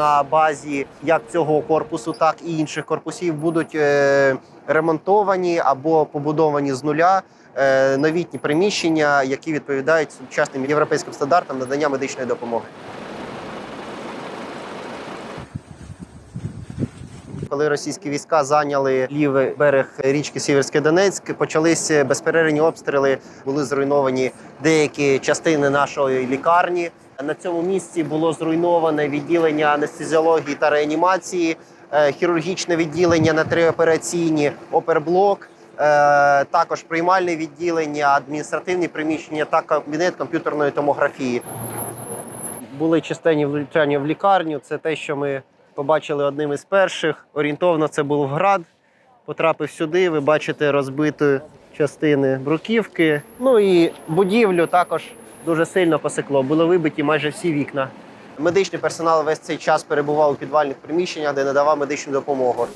на базі як цього корпусу, так і інших корпусів будуть е, ремонтовані або побудовані з нуля е, новітні приміщення, які відповідають сучасним європейським стандартам надання медичної допомоги. Коли російські війська зайняли лівий берег річки Сіверський Донецьк, почалися безперервні обстріли. Були зруйновані деякі частини нашої лікарні. На цьому місці було зруйноване відділення анестезіології та реанімації, е, хірургічне відділення на три операційні, оперблок. е, Також приймальне відділення, адміністративні приміщення та кабінет комп'ютерної томографії. Були частині влучання в лікарню. Це те, що ми побачили одним із перших. Орієнтовно це був град. Потрапив сюди. Ви бачите розбиті частини бруківки. Ну і будівлю також дуже сильно посекло. Були вибиті майже всі вікна. Медичний персонал весь цей час перебував у підвальних приміщеннях, де надавав медичну допомогу.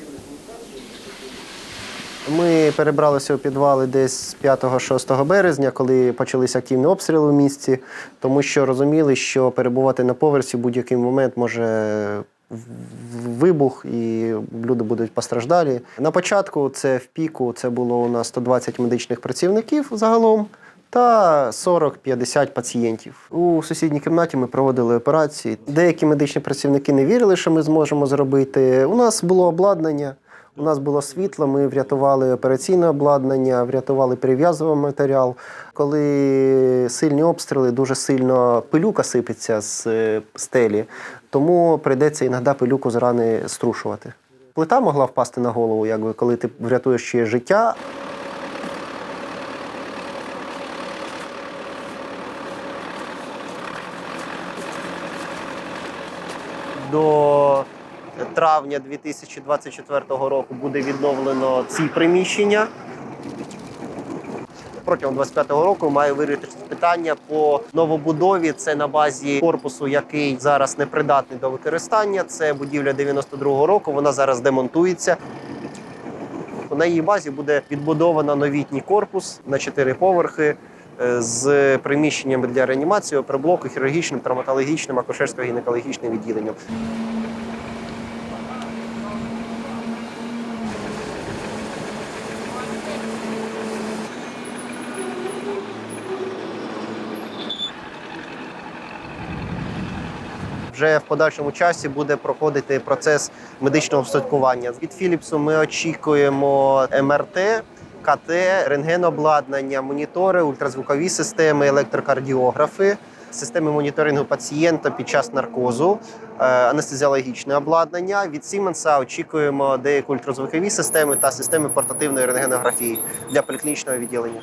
Ми перебралися у підвали десь 5-6 березня, коли почалися активні обстріли в місті, тому що розуміли, що перебувати на поверсі в будь-який момент може вибух і люди будуть постраждалі. На початку це в піку це було у нас 120 медичних працівників загалом. Та 40-50 пацієнтів у сусідній кімнаті ми проводили операції. Деякі медичні працівники не вірили, що ми зможемо зробити. У нас було обладнання. У нас було світло, ми врятували операційне обладнання, врятували перев'язувальний матеріал. Коли сильні обстріли, дуже сильно пилюка сипеться з е, стелі, тому прийдеться іноді пилюку з рани струшувати. Плита могла впасти на голову, якби коли ти врятуєш чиє життя. До травня 2024 року буде відновлено ці приміщення. Протягом 25-го року має вирішитися питання по новобудові. Це на базі корпусу, який зараз непридатний до використання. Це будівля 92-го року. Вона зараз демонтується. На її базі буде відбудовано новітній корпус на 4 поверхи з приміщеннями для реанімації, оперблоку, хірургічним, травматологічним, акушерсько-гінекологічним відділенням. Вже в подальшому часі буде проходити процес медичного устаткування. Від Філіпсу ми очікуємо МРТ, КТ, рентгенобладнання, монітори, ультразвукові системи, електрокардіографи, системи моніторингу пацієнта під час наркозу, е, анестезіологічне обладнання. Від Сіменса очікуємо деякі ультразвукові системи та системи портативної рентгенографії для поліклінічного відділення.